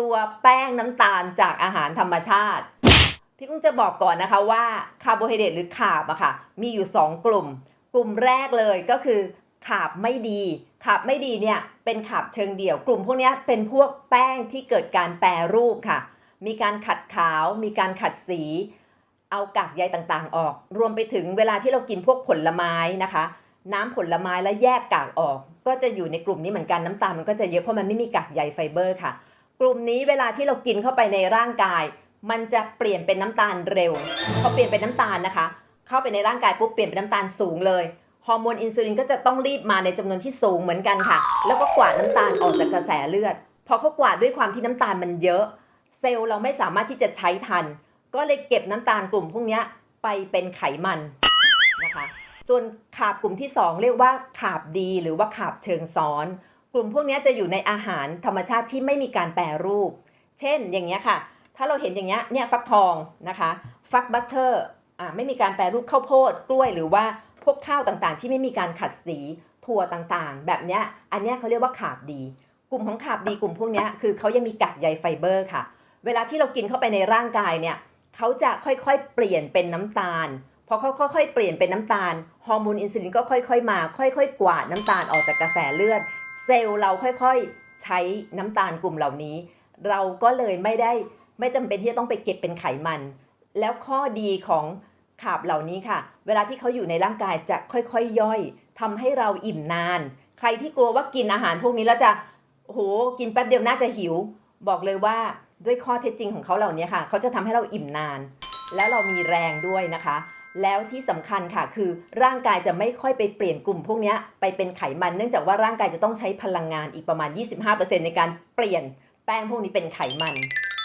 ลัวแป้งน้ำตาลจากอาหารธรรมชาติ พี่กุ้งจะบอกก่อนนะคะว่าคาร์โบไฮเดรตหรือขาบอะค่ะ มีอยู่ 2 กลุ่ม กลุ่มแรกเลยก็คือขาบไม่ดี ขาบไม่ดีเนี่ยเป็นขาบเชิงเดี่ยว กลุ่มพวกนี้เป็นพวกแป้งที่เกิดการแปรรูปค่ะ มีการขัดขาว มีการขัดสี เอากากใยต่างๆ ออก รวมไปถึงเวลาที่เรากินพวกผลไม้นะคะ น้ำผลไม้แล้วแยกกากออก ก็จะอยู่ในกลุ่มนี้เหมือนกันน้ำตาลมันก็จะเยอะเพราะมันไม่มีกากใยไฟเบอร์ค่ะ กลุ่มนี้เวลาที่เรากินเข้าไปในร่างกาย มันจะเปลี่ยนเป็นน้ำตาลเร็วพอเปลี่ยนเป็นน้ำตาลนะคะ เข้าไปในร่างกายปุ๊บเปลี่ยนเป็นน้ำตาลสูงเลยฮอร์โมนอินซูลินก็จะต้องรีบมาในจำนวนที่สูงเหมือนกันค่ะ แล้วก็กวาดน้ำตาลออกจากกระแสเลือด พอเขากวาดด้วยความที่น้ำตาลมันเยอะ เซลล์เราไม่สามารถที่จะใช้ทัน ก็เลยเก็บน้ำตาลกลุ่มพวกนี้ไปเป็นไขมันนะคะ ส่วนขาบกลุ่มที่ 2 เรียกว่าขาบดีหรือว่าขาบเชิงซ้อน กลุ่มพวกนี้จะอยู่ในอาหารธรรมชาติที่ไม่มีการแปรรูป เช่นอย่างเงี้ยค่ะ ถ้าเราเห็นอย่างเงี้ยเนี่ยฟักทองนะคะฟักบัตเตอร์อ่าไม่มีการแปรรูปข้าวโพดกล้วยหรือว่าพวกข้าวต่างๆ ที่ไม่มีการขัดสีถั่วต่างๆ แบบเนี้ยอันเนี้ยเขาเรียกว่าขาบดี กลุ่มของขาบดีกลุ่มพวกนี้คือเขายังมีกากใยไฟเบอร์ค่ะ เวลาที่เรากินเข้าไปในร่างกายเนี่ยเขาจะค่อยๆ เปลี่ยนเป็นน้ำตาลพอเขาค่อยๆ เปลี่ยนเป็นน้ำตาล ฮอร์โมนอินซูลินก็ค่อย ๆ มา ค่อย ๆ กวาดน้ำตาลออกจากกระแสเลือด เซลล์เราค่อยๆใช้น้ำตาลกลุ่มเหล่านี้ เราก็เลยไม่ได้ไม่จำเป็นที่จะต้องไปเก็บเป็นไขมัน แล้วข้อดีของขาบเหล่านี้ค่ะ เวลาที่เขาอยู่ในร่างกายจะค่อยๆย่อยทำให้เราอิ่มนาน ใครที่กลัวว่ากินอาหารพวกนี้แล้วจะโอ้โหกินแป๊บเดียวน่าจะหิว บอกเลยว่าด้วยข้อเท็จจริงของเขาเหล่านี้ค่ะ เขาจะทำให้เราอิ่มนาน แล้วเรามีแรงด้วยนะคะ แล้วที่สำคัญค่ะ คือร่างกายจะไม่ค่อยไปเปลี่ยนกลุ่มพวกนี้ไปเป็นไขมันเนื่องจากว่าร่างกายจะต้องใช้พลังงานอีกประมาณ 25%ในการเปลี่ยนแป้งพวกนี้เป็นไขมัน